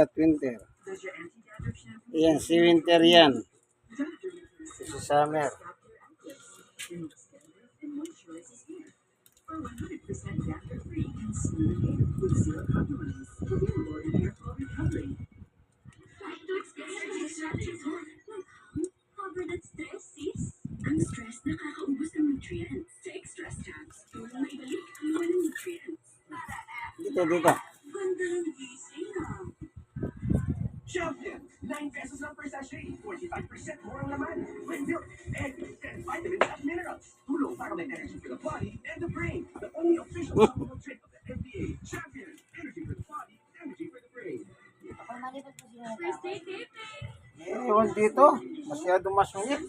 At Winter. Yan, si Winter yan. Si Summer. Covered at 25% more ang laman with milk, egg, and vitamins at minerals. Tulong para may energy for the body and the brain. The only official supplement drink of the NBA champion. Energy for the body, energy for the brain. Eh, ewan dito. Masyado masungit.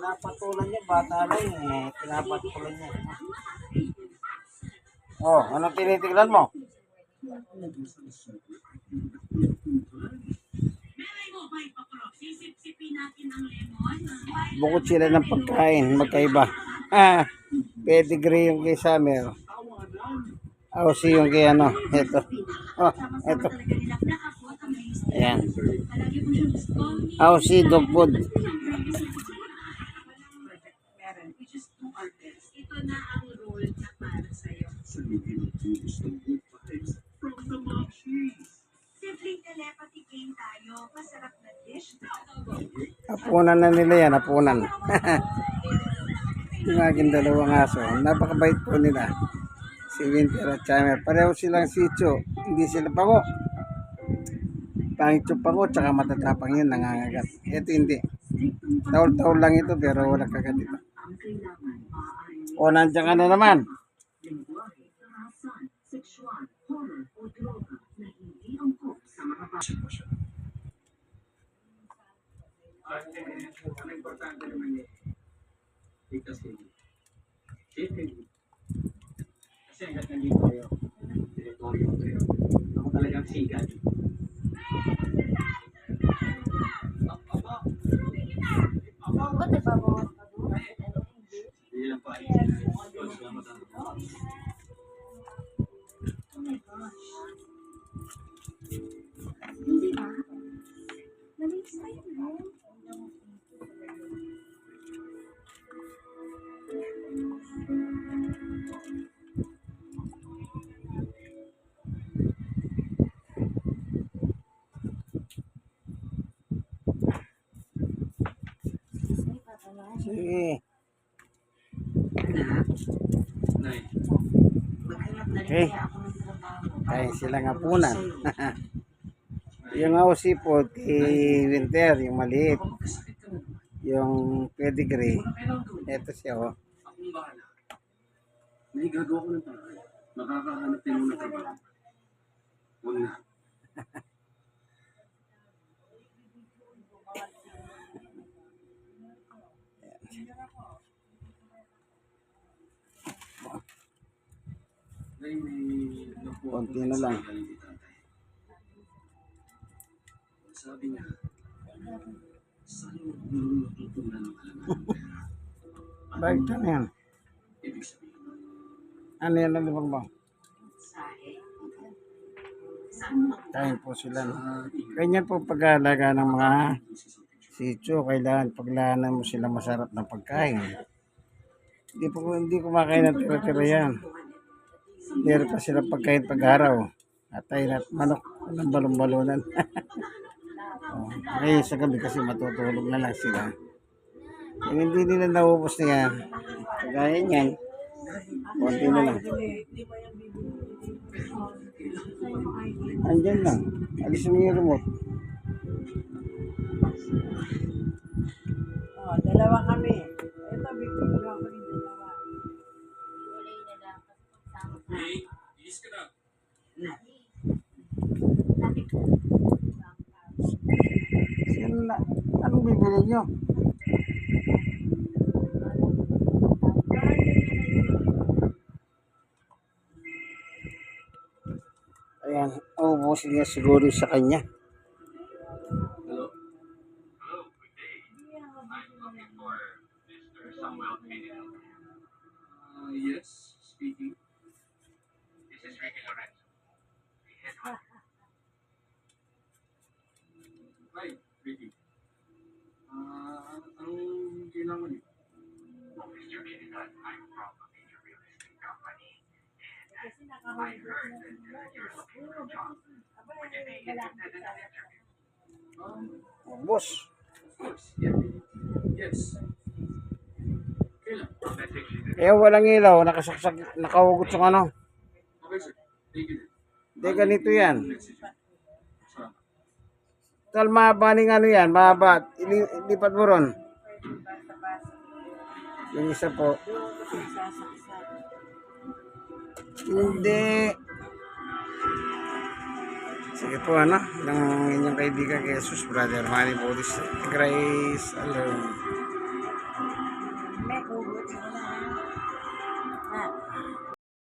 Pinapatulan niya, bata rin eh. Pinapatulan niya. Oh, anong tinitignan mo? Bukod sila ng pagkain. Magkaiba. Ah, pedigree yung kay Summer. Aussie yung kay ano. Ito. Oh, ito. Ayan. Gusto. Aussie dog food. Ito na ang role na para sa'yo. Sibling telepathy game tayo. Masarap na dish. Apunan na nila yan. Apunan. yung aking dalawang aso. Napakabait po nila. Si Winter at Summer. Pareho silang sityo. Hindi sila pango. Pangit yung pango. Tsaka matatapang yun. Nangangagat. Ito hindi. Taol-taol lang ito pero wala kagat ito. O, nandiyan ka na naman. Sa mga bata. Ang importante naman eh, ligtas kayo. Safe kayo. Kasi hanggat nandito kayo, teritoryo kayo. Ako talagang siga dito. Aba, aba, Ba't nagbabawas ka doon? hindi lang pa. Salamat ang Rin Okay. kaya ako ng trabaho. Kaya silang apunan. yung aussie po, kay Winter, yung maliit. Yung pedigree. Ito siya, oh. May gagawa ko ng paraan. Makakahanap mo ng trabaho. Huwag na. Konti na lang. Sabi niya? Bakit ano yan? Ano yan ang. Saan mo? Kain po sila. Ganyan po pag-aalaga ng mga sityo. Kailangan paglahanan mo sila masarap ng pagkain. Hindi po hindi kumakain ng tira-tira yan. Meron pa sila pagkain pag-araw. Atay na manok ng balon-balonan. oh, eh, sa gabi kasi matutulog na lang sila. Kung hindi nila naubos na yan, kagaya niyan, konti na lang. Andyan lang. Alis mo yung remote. Sino na? Anong bibili nyo? Ayan, ubusin niya siguro sa kanya. Hello? Uh, yes, speaking. Ricky. Uh, ah, ang kailangan niyo? Well, Mr. Kinigan, I'm from a major real estate company. And I heard that uh, you're looking for a Um, boss. Yes. Kailan? Eh, walang ilaw. Nakasaksak, nakahugot sa ano. Okay, sir. Thank you. Hindi ganito yan. Tal mahaba ng ano yan, mahaba. Ilipat mo ron. Yung isa po. Hindi. Sige po, ano? Ng inyong kaibigan, Jesus, brother, Manny Bodhis, Grace, alone.